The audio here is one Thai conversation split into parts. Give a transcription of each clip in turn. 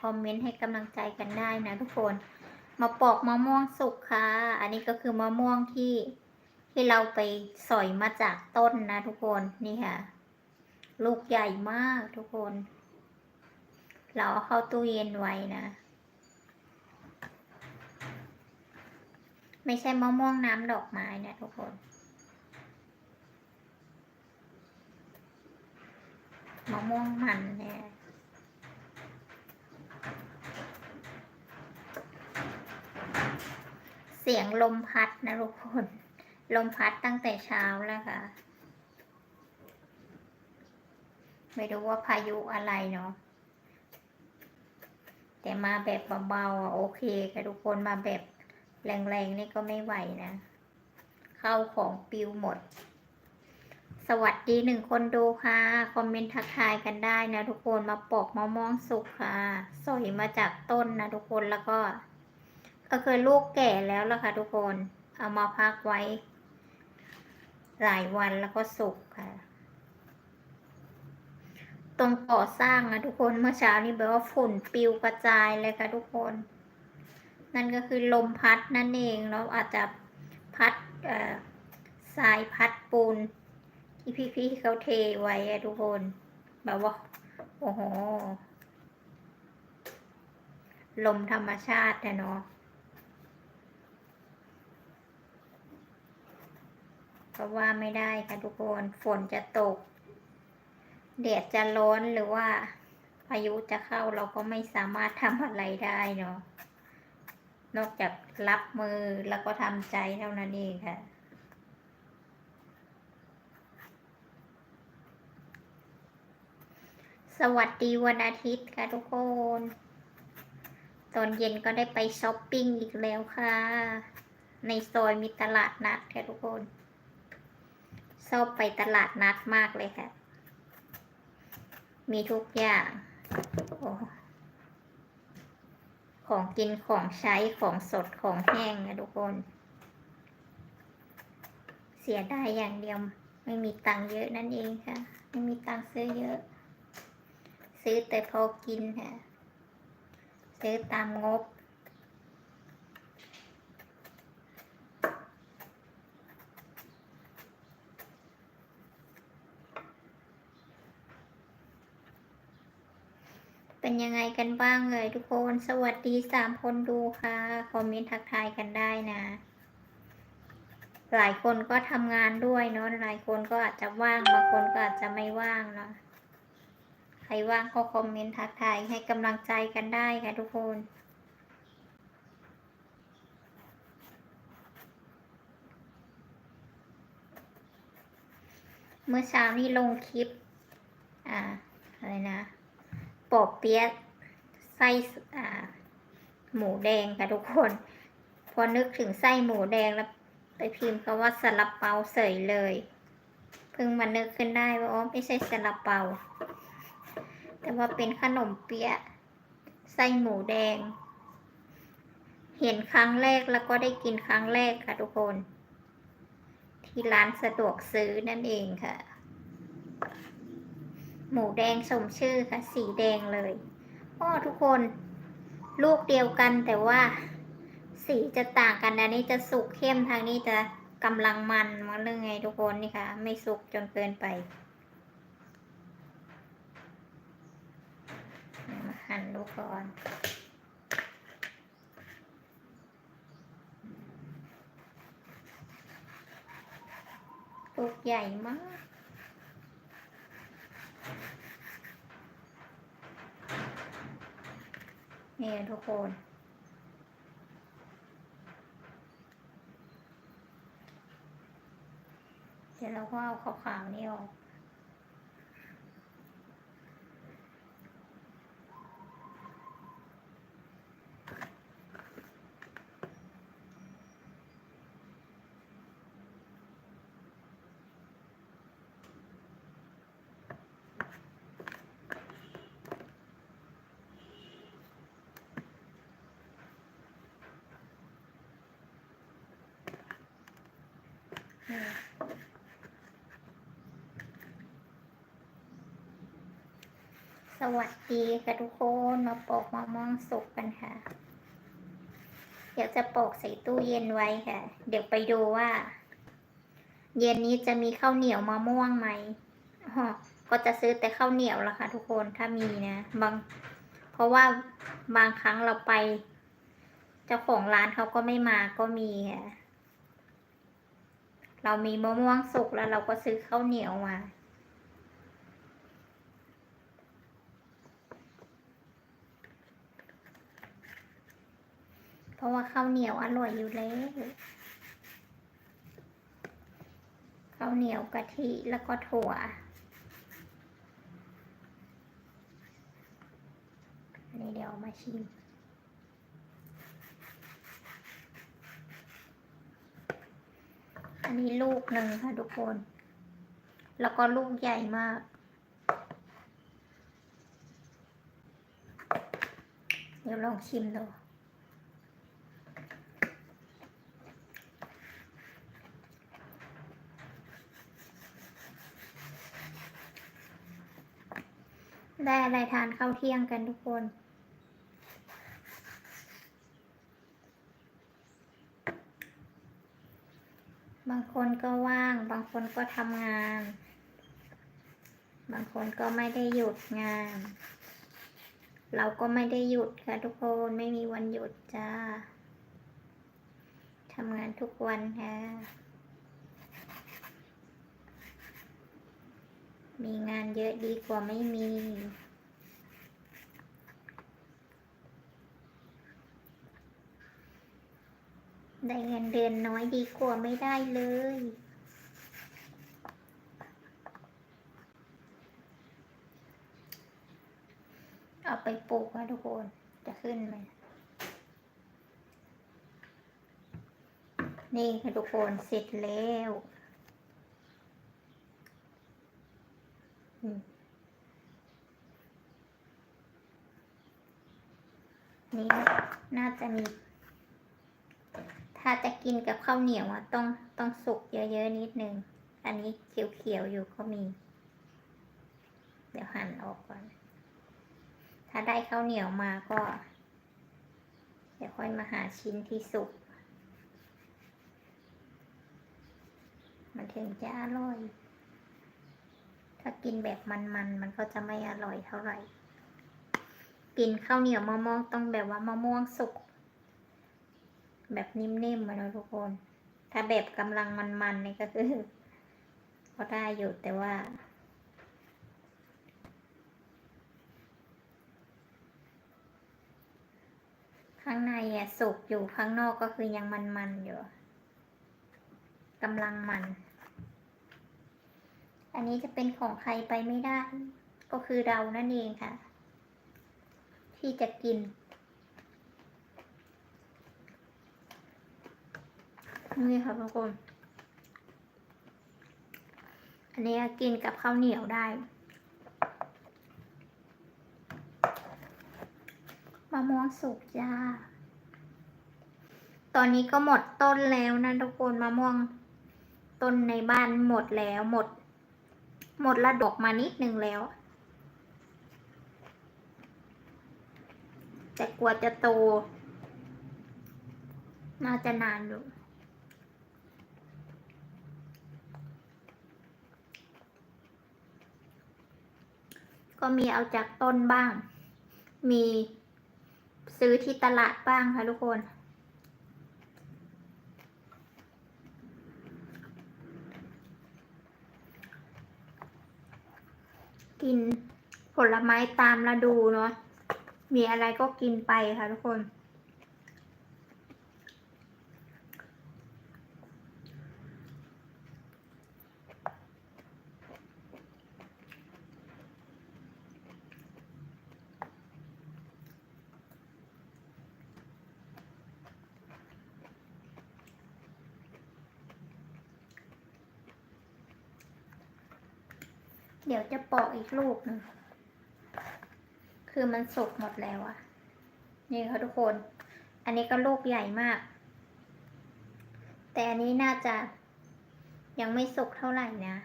คอมเมนต์ให้กำลังใจกันได้นะทุกคน มาปอกมะม่วงสุกค่ะ อันนี้ก็คือมะม่วงที่ที่เราไปสอยมาจากต้นนะทุกคนนี่ค่ะ ลูกใหญ่มากทุกคน เราเอาเข้าตู้เย็นไว้นะ ไม่ใช่มะม่วงน้ำดอกไม้นะทุกคนมะม่วงมันเนี่ย เสียงลมพัดนะทุกคน ลมพัดตั้งแต่เช้าแล้วค่ะ ไม่รู้ว่าพายุอะไรเนาะแต่มาแบบเบาๆโอเคค่ะทุกคนมาแบบแรงๆนี่ก็ไม่ไหวนะ เข้าของปิวหมด สวัสดีหนึ่งคนดูค่ะ คอมเมนต์ทักทายกันได้นะทุกคนมาปอกมะม่วงสุกค่ะสอยมาจากต้นนะทุกคนแล้วก็ ก็คือลูกแก่แล้วล่ะค่ะทุกคน เอามาพักไว้ หลายวันแล้วก็สุกค่ะ ตรงก่อสร้างนะทุกคนเมื่อเช้านี้แบบว่าฝุ่นปิวกระจายเลยค่ะทุกคน นั่นก็คือลมพัดนั่นเองแล้วอาจจะพัดเอ่อทรายพัดปูนที่พี่ๆเขาเทไว้อะทุกคน แบบว่าโอ้โหลมธรรมชาตินะเนาะ ก็ว่าไม่ได้ค่ะทุกคน ฝนจะตกแดดจะร้อนหรือว่าพายุจะเข้าเราก็ไม่สามารถทำอะไรได้เนาะนอกจากรับมือแล้วก็ทำใจเท่านั้นเองค่ะ สวัสดีวันอาทิตย์ค่ะทุกคน ตอนเย็นก็ได้ไปช้อปปิ้งอีกแล้วค่ะ ในซอยมีตลาดนัดค่ะทุกคน ชอบไปตลาดนัดมากเลยค่ะ มีทุกอย่างอของกินของใช้ของสดของแห้งนะทุกคน เสียดายอย่างเดียว ไม่มีตังเยอะนั่นเองค่ะ ไม่มีตังซื้อเยอะ ซื้อแต่พอกินค่ะ ซื้อตามงบ เป็นยังไงกันบ้างเลยทุกคน สวัสดีสามคนดูค่ะ คอมเมนต์ทักทายกันได้นะ หลายคนก็ทำงานด้วยเนาะ หลายคนก็อาจจะว่าง บางคนก็อาจจะไม่ว่างเนาะ ใครว่างก็คอมเมนต์ทักทายให้กำลังใจกันได้ค่ะทุกคนเมื่อเช้านี้ลงคลิป ปอบเปี๊ยะไส้หมูแดงค่ะทุกคน พอนึกถึงไส้หมูแดงแล้วไปพิมพ์คำว่าสลับเปาเสยเลย เพิ่งมานึกขึ้นได้ว่าอ๋อไม่ใช่สลับเปา แต่ว่าเป็นขนมเปี๊ยะไส้หมูแดง เห็นครั้งแรกแล้วก็ได้กินครั้งแรกค่ะทุกคน ที่ร้านสะดวกซื้อนั่นเองค่ะ หมูแดงสมชื่อค่ะสีแดงเลยอ้อทุกคน ลูกเดียวกันแต่ว่า สีจะต่างกันอันนี้จะสุกเข้มทางนี้จะกำลังมันมันเรื่องไงทุกคนนี่ค่ะ ไม่สุกจนเกินไปมาหั่นดูก่อนลูกใหญ่มาก นี่ทุกคน เดี๋ยวเราก็เอาขาวๆนี่ออก สวัสดีค่ะทุกคนมาปอกมะม่วงสุกกันค่ะ เดี๋ยวจะปอกใส่ตู้เย็นไว้ค่ะ เดี๋ยวไปดูว่า เย็นนี้จะมีข้าวเหนียวมะม่วงไหมอ๋อก็จะซื้อแต่ข้าวเหนียวละค่ะ ทุกคนถ้ามีนะบาง เพราะว่าบางครั้งเราไป เจ้าของร้านเขาก็ไม่มาก็มีค่ะ เรามีมะม่วงสุกแล้วเราก็ซื้อข้าวเหนียวมาเพราะว่าข้าวเหนียวอร่อยอยู่แล้วข้าวเหนียวกะทิแล้วก็ถั่วนนี้เดี๋ยวมาชิม อันนี้ลูกหนึ่งค่ะทุกคน แล้วก็ลูกใหญ่มาก เดี๋ยวลองชิมดูได้อะไรทานข้าวเที่ยงกันทุกคน บางคนก็ว่าง บาง คนก็ทำงาน บางคนก็ไม่ได้หยุดงาน เราก็ไม่ได้หยุดค่ะทุกคนไม่มีวันหยุดจ้าทำงานทุกวันค่ะ มีงานเยอะดีกว่าไม่มีได้เงินเดือนน้อยดีกว่าไม่ได้เลย เอาไปปลูกนะทุกคน จะขึ้นไหม นี่ค่ะทุกคนเสร็จแล้วนี่น่าจะมี ถ้าจะกินกับข้าวเหนียวอะต้องต้องสุกเยอะๆนิดนึง อันนี้เขียวๆอยู่ก็มี เดี๋ยวหั่นออกก่อนาได้ข้าวเหนียวมาก็ เดี๋ยวค่อยมาหาชิ้นที่สุก มันถึงจะอร่อย ถ้ากินแบบมันๆมมันก็จะไม่อร่อยเท่าไหร่ กินข้าวเหนียวมะม่วงต้องแบบว่ามะม่วงสุก แบบนิ่มๆมาเนอะทุกคน ถ้าแบบกำลังมันๆนี่ก็คือ ก็ได้อยู่แต่ว่า ข้างในอะสุกอยู่ข้างนอกก็คือยังมันๆอยู่กำลังมัน อันนี้จะเป็นของใครไปไม่ได้ ก็คือเรานั่นเองค่ะ ที่จะกินนี่ค่ะทุกคน อันนี้กินกับข้าวเหนียวได้ มะม่วงสุกจ้าตอนนี้ก็หมดต้นแล้วนะทุกคนมะม่วง ต้นในบ้านหมดแล้วหมด หมดละดกมานิดนึงแล้ว แต่กว่าจะโต น่าจะนานอยู่ก็มีเอาจากต้นบ้าง มี ซื้อที่ตลาดบ้างค่ะทุกคนกินผลไม้ตามฤดูเนาะ มีอะไรก็กินไปค่ะทุกคน จะปอกอีกลูกหนึ่งคือมันสุกหมดแล้วอะนี่ค่ะทุกคน อันนี้ก็ลูกใหญ่มาก แต่อันนี้น่าจะยังไม่สุกเท่าไหร่นะ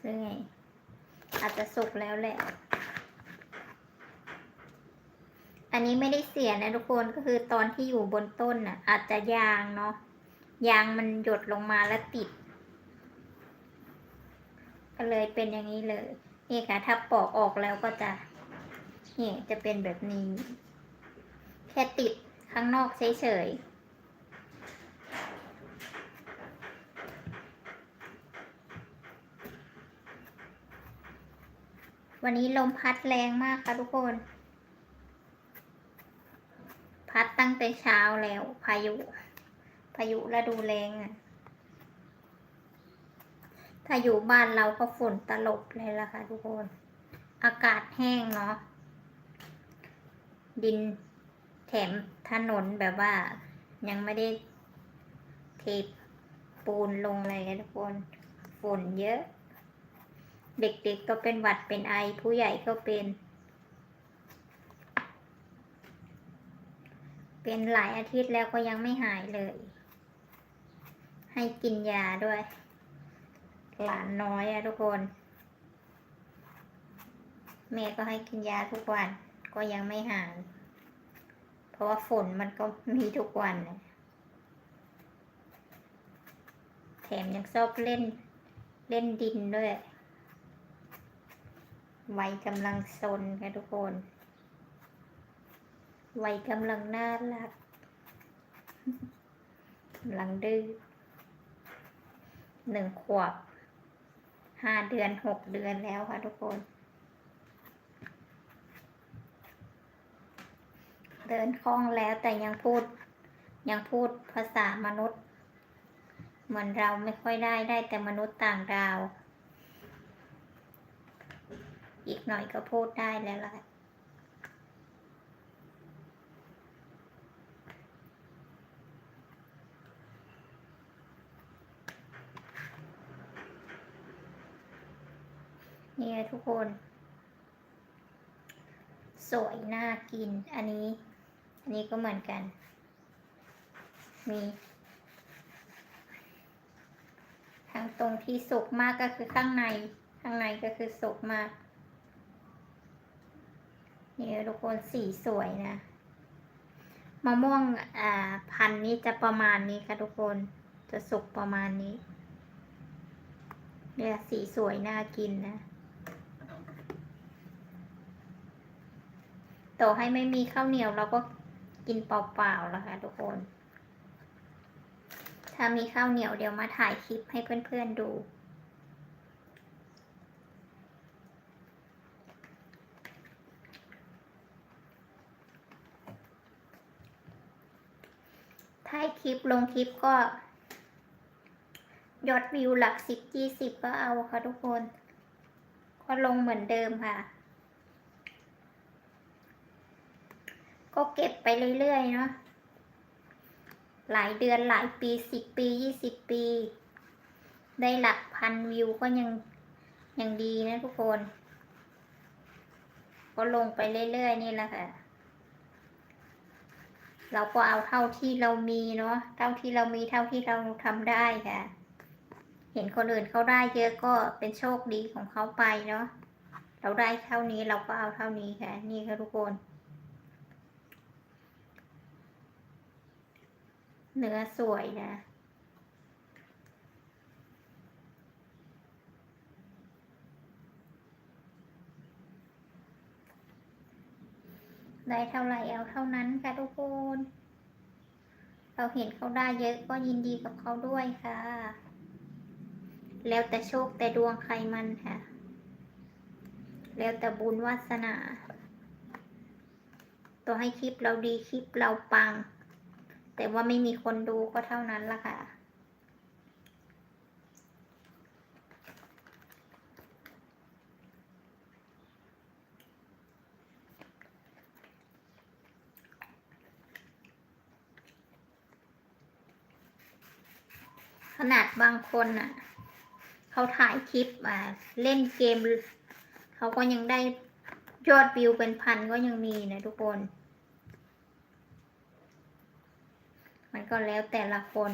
หรือไง อาจจะสุกแล้วแหละ อันนี้ไม่ได้เสียนะทุกคนก็คือตอนที่อยู่บนต้นน่ะ อาจจะยางเนาะยางมันหยดลงมาแล้วติด ก็เลยเป็นอย่างนี้เลยนี่ค่ะ ถ้าปอกออกแล้วก็จะนี่จะเป็นแบบนี้ แค่ติดข้างนอกเฉยๆ วันนี้ลมพัดแรงมากค่ะทุกคน พัดตั้งแต่เช้าแล้วพายุ พายุฤดูแรงอะ ถ้าอยู่บ้านเราก็ฝนตลบเลยล่ะค่ะทุกคน อากาศแห้งเนาะ ดินแถมถนนแบบว่ายังไม่ได้เทปูนลงเลยค่ะทุกคน ฝนเยอะ เด็กๆก็เป็นหวัดเป็นไอ ผู้ใหญ่ก็เป็น เป็นหลายอาทิตย์แล้วก็ยังไม่หายเลย ให้กินยาด้วย หลานน้อยอะทุกคน แม่ก็ให้กินยาทุกวัน ก็ยังไม่หาย เพราะว่าฝนมันก็มีทุกวัน แถมยังชอบเล่น เล่นดินด้วย วัยกำลังซนค่ะทุกคน วัยกำลังน่ารักกำลังดื้อหนึ่งขวบ ห้าเดือนหกเดือนแล้วค่ะทุกคน เดินคล่องแล้วแต่ยังพูด ยังพูดภาษามนุษย์ เหมือนเราไม่ค่อยได้ได้แต่มนุษย์ต่างดาว อีกหน่อยก็พูดได้แล้วล่ะ นี่ทุกคน สวยน่ากิน อันนี้ อันนี้ก็เหมือนกัน มีทางตรงที่สุกมากก็คือข้างใน ข้างในก็คือสุกมาก นี่ทุกคนสีสวยนะ มะม่วงอ่าพันนี้จะประมาณนี้ค่ะทุกคน จะสุกประมาณนี้เนี่ยสีสวยน่ากินนะ ต่อให้ไม่มีข้าวเหนียวเราก็กินเปล่าๆแล้วค่ะทุกคน ถ้ามีข้าวเหนียวเดี๋ยวมาถ่ายคลิปให้เพื่อนๆดู ถ่ายคลิปลงคลิปก็ ยอดวิวหลักสิบยี่สิบก็เอาค่ะทุกคน ก็ลงเหมือนเดิมค่ะ ก็เก็บไปเรื่อยๆเนาะหลายเดือนหลายปีสิบปียี่สิบปี ได้หลักพันวิวก็ยังยังดีนะทุกคน ก็ลงไปเรื่อยๆนี่แหละค่ะ เราก็เอาเท่าที่เรามีเนาะเท่าที่เรามีเท่าที่เราทำได้ค่ะ เห็นคนอื่นเขาได้เยอะก็เป็นโชคดีของเขาไปเนาะเราได้เท่านี้เราก็เอาเท่านี้ค่ะ นี่ค่ะทุกคน เนื้อสวยนะได้เท่าไหร่เอาเท่านั้นค่ะทุกคน เราเห็นเขาได้เยอะก็ยินดีกับเขาด้วยค่ะ แล้วแต่โชคแต่ดวงใครมันค่ะ แล้วแต่บุญวาสนา ตัวให้คลิปเราดีคลิปเราปัง แต่ว่าไม่มีคนดูก็เท่านั้นละค่ะ ขนาดบางคนอะ เขาถ่ายคลิปอ่าเล่นเกม เขาก็ยังได้ยอดวิวเป็นพันก็ยังมีนะทุกคน ก็แล้วแต่ละคน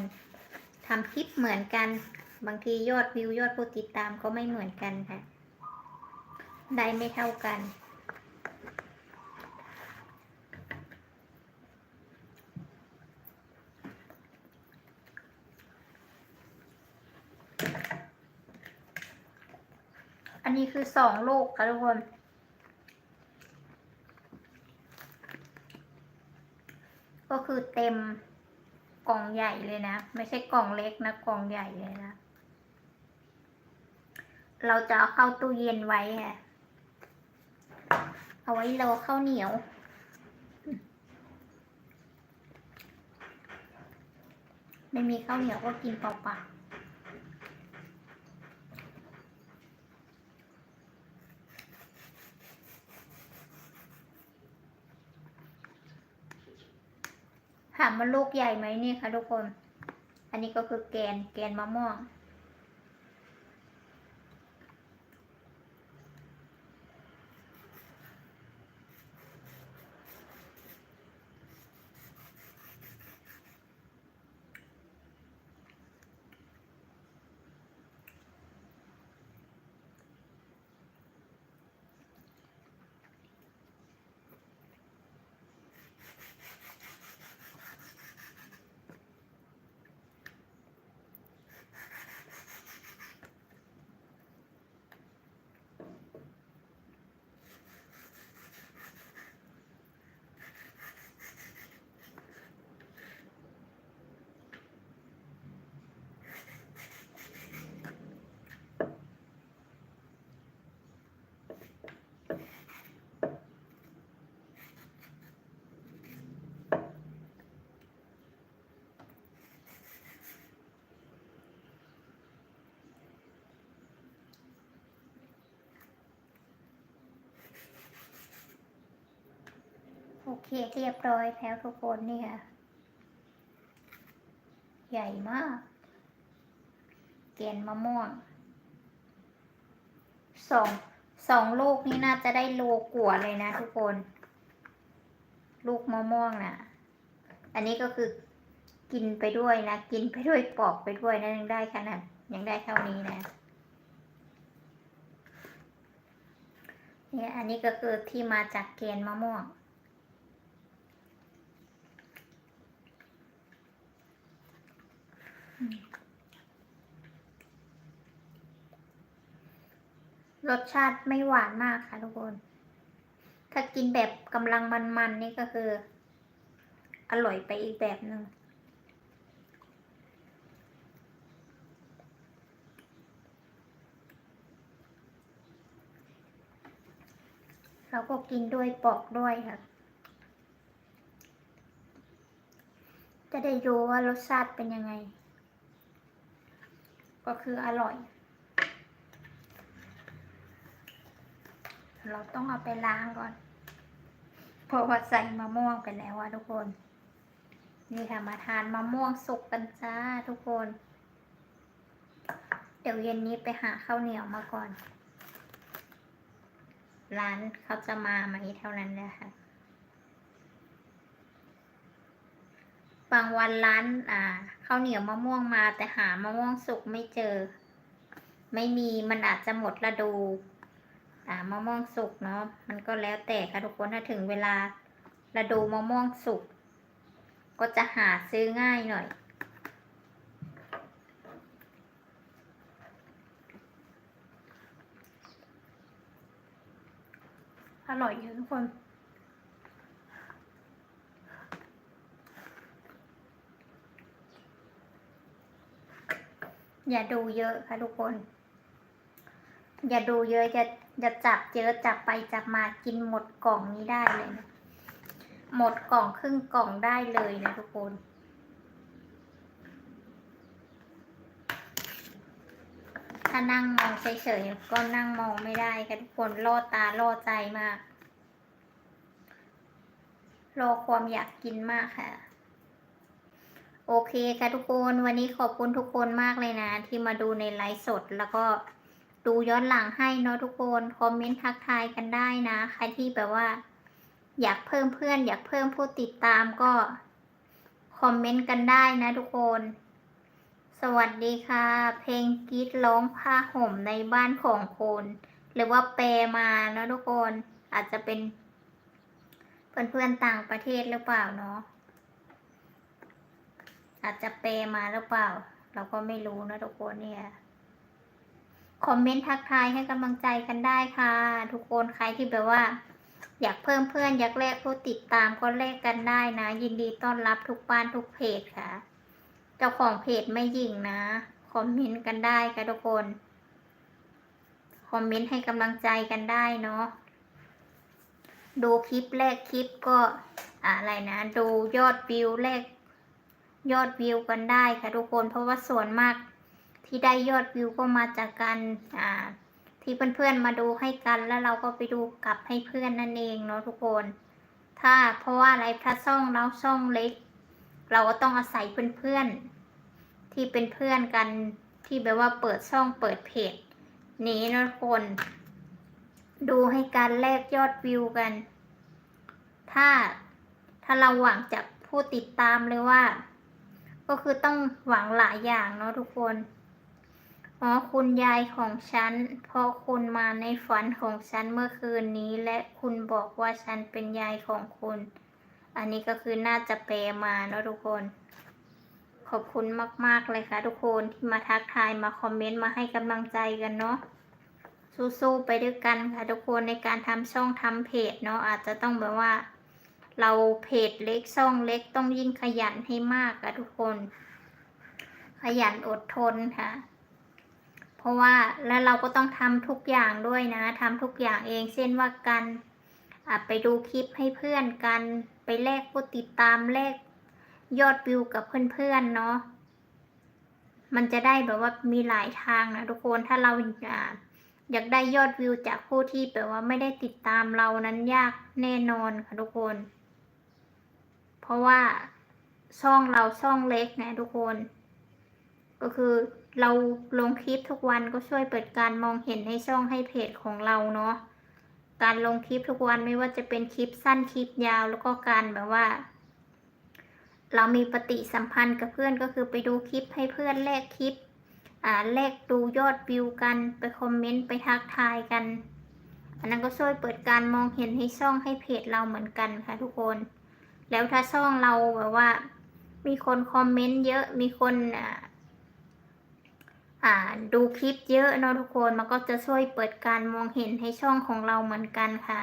ทำคลิปเหมือนกัน บางทียอดวิวยอดผู้ติดตามก็ไม่เหมือนกันค่ะ ได้ไม่เท่ากัน อันนี้คือสองลูกค่ะทุกคนก็คือเต็ม กล่องใหญ่เลยนะ ไม่ใช่กล่องเล็กนะกล่องใหญ่เลยนะ เราจะเอาเข้าตู้เย็นไว้ค่ะเอาไว้รอข้าวเหนียว ไม่มีข้าวเหนียวก็กินเปล่าๆ ถามว่าลูกใหญ่ไหมนี่ค่ะทุกคน อันนี้ก็คือแกนแกนมะม่วง โอเคเรียบร้อยแล้วทุกคนนี่ค่ะ ใหญ่มาก เกณฑ์มะม่วงสองสองลูกนี่น่าจะได้โลกว่าเลยนะทุกคน ลูกมะม่วงน่ะ อันนี้ก็คือกินไปด้วยนะ กินไปด้วยปอกไปด้วยนะยังได้ขนาดยังได้เท่านี้นะเนี่ยอันนี้ก็คือที่มาจากเกณฑ์มะม่วง รสชาติไม่หวานมากค่ะทุกคน ถ้ากินแบบกำลังมันๆ นี่ก็คือ อร่อยไปอีกแบบหนึ่งเราก็กินด้วยปอกด้วยค่ะ จะได้รู้ว่ารสชาติเป็นยังไง ก็คืออร่อย เราต้องเอาไปล้างก่อน เพราะว่าใส่มะม่วงไปแล้วอะทุกคน นี่ค่ะมาทานมะม่วงสุกกันจ้าทุกคน เดี๋ยวเย็นนี้ไปหาข้าวเหนียวมาก่อน ร้านเขาจะมาไหมเท่านั้นแหละค่ะ บางวันร้านอ่าข้าวเหนียวมะม่วงมาแต่หามะม่วงสุกไม่เจอ ไม่มีมันอาจจะหมดฤดูอ่ามะม่วงสุกเนาะมันก็แล้วแต่ค่ะทุกคนถ้าถึงเวลาฤดูมะม่วงสุกก็จะหาซื้อง่ายหน่อยอร่อยอยู่ทุกคน อย่าดูเยอะค่ะทุกคน อย่าดูเยอะจะจะจับเยอะจับไปจับมากินหมดกล่องนี้ได้เลยนะหมดกล่องครึ่งกล่องได้เลยนะทุกคนถ้านั่งมองเฉยๆก็นั่งมองไม่ได้ค่ะทุกคนล่อตาล่อใจมากรอความอยากกินมากค่ะ โอเคค่ะทุกคนวันนี้ขอบคุณทุกคนมากเลยนะ ที่มาดูในไลฟ์สด แล้วก็ดูย้อนหลังให้เนาะทุกคนคอมเมนต์ทักทายกันได้นะใครที่แบบว่า อยากเพิ่มเพื่อน อยากเพิ่มผู้ติดตามก็คอมเมนต์กันได้นะทุกคน สวัสดีค่ะ เพลงกีดร้องผ้าห่มในบ้านของคนหรือว่าแปลมาเนาะทุกคนอาจจะเป็นเพื่อนๆต่างประเทศหรือเปล่าเนาะ อาจจะเปมาหรือเปล่า เราก็ไม่รู้นะทุกคนเนี่ย คอมเมนต์ทักทายให้กำลังใจกันได้ค่ะ ทุกคนใครที่แบบว่า อยากเพิ่มเพื่อนอยากแลกผู้ติดตามก็แลกกันได้นะ ยินดีต้อนรับทุกบ้านทุกเพจค่ะ เจ้าของเพจไม่ยิงนะ คอมเมนต์กันได้ค่ะทุกคน คอมเมนต์ให้กำลังใจกันได้เนาะดูคลิปแรกคลิปก็อะไรนะ ดูยอดวิวแรก ยอดวิวกันได้ค่ะทุกคน เพราะว่าส่วนมากที่ได้ยอดวิวก็มาจากการอ่าที่เพื่อนๆมาดูให้กันแล้วเราก็ไปดูกลับให้เพื่อนนั่นเองเนาะทุกคน ถ้าเพราะว่าอะไรถ้าช่องเราช่องเล็ก เราก็ต้องอาศัยเพื่อนๆที่เป็นเพื่อนกันที่แบบว่าเปิดช่องเปิดเพจนี้นะทุกคน ดูให้การแลกยอดวิวกัน ถ้าถ้าเราหวังจากผู้ติดตามเลยว่า ก็คือต้องหวังหลายอย่างเนาะทุกคนอ๋อคุณยายของฉัน เพราะคุณมาในฝันของฉันเมื่อคืนนี้ และคุณบอกว่าฉันเป็นยายของคุณ อันนี้ก็คือน่าจะแปลมาเนาะทุกคน ขอบคุณมาก ๆ เลยค่ะ ทุกคนที่มาทักทายมาคอมเมนต์มาให้กำลังใจกันเนาะสู้ๆไปด้วยกันค่ะทุกคนในการทำช่องทำเพจเนาะอาจจะต้องแบบว่า เราเพจเล็กช่องเล็กต้องยิ่งขยันให้มากค่ะทุกคน ขยันอดทนค่ะ เพราะว่าแล้วเราก็ต้องทำทุกอย่างด้วยนะทำทุกอย่างเองเช่นว่ากันไปดูคลิปให้เพื่อนกัน ไปแลกผู้ติดตามแลกยอดวิวกับเพื่อนๆเนาะมันจะได้แบบว่ามีหลายทางนะทุกคนถ้าเราอะอยากได้ยอดวิวจากผู้ที่แบบว่าไม่ได้ติดตามเรานั้นยากแน่นอนค่ะทุกคน ราะว่าช่องเราช่องเล็กนะทุกคน ก็คือเราลงคลิปทุกวันก็ช่วยเปิดการมองเห็นในช่องให้เพจของเราเนาะการลงคลิปทุกวันไม่ว่าจะเป็นคลิปสั้นคลิปยาวแล้วก็การแบบว่า เรามีปฏิสัมพันธ์กับเพื่อนก็คือไปดูคลิปให้เพื่อนแลกคลิปอ่าแลกดูยอดวิวกันไปคอมเมนต์ไปทักทายกัน อันนั้นก็ช่วยเปิดการมองเห็นให้ช่องให้เพจเราเหมือนกันค่ะทุกคน แล้วถ้าช่องเราแบบว่า มีคนคอมเมนต์เยอะมีคนอ่าอ่าดูคลิปเยอะเนาะทุกคนมันก็จะช่วยเปิดการมองเห็นให้ช่องของเราเหมือนกันค่ะ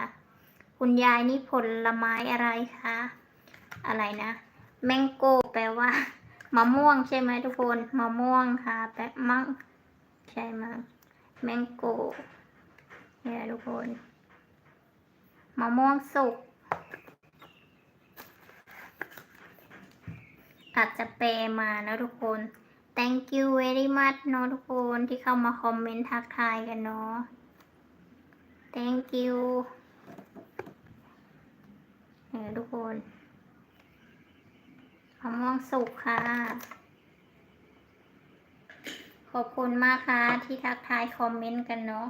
คุณยายนี่ผลไม้อะไรคะอะไรนะแมงโก้แปลว่ามะม่วงใช่ไหมทุกคนมะม่วงค่ะแปลมังใช่มั้งแมงโก้เนี่ยทุกคนมะม่วงสุก อาจจะแปลมานะทุกคน thank you very much เนาะทุกคนที่เข้ามาคอมเมนต์ทักทายกันเนาะ thank you นี่ทุกคนมะม่วงสุกค่ะ ขอบคุณมากค่ะที่ทักทายคอมเมนต์กันเนาะ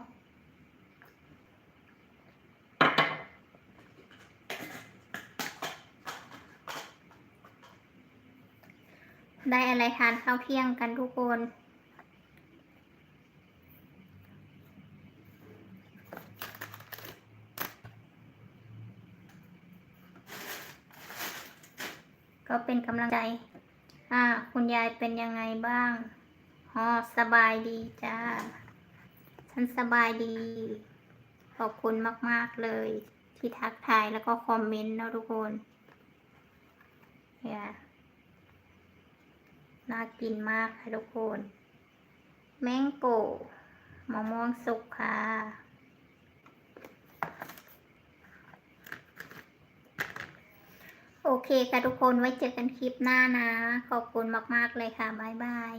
ได้อะไรทานข้าวเที่ยงกันทุกคน ก็เป็นกำลังใจ อ่า คุณยายเป็นยังไงบ้างอ๋อสบายดีจ้า ฉันสบายดี ขอบคุณมาก ๆ เลย ที่ทักทายแล้วก็คอมเมนต์เนาะทุกคนเนี่ย น่ากินมากค่ะทุกคน แมงโกมะม่วงสุกค่ะ โอเคค่ะทุกคนไว้เจอกันคลิปหน้านะ ขอบคุณมาก ๆ เลยค่ะ บ๊ายบาย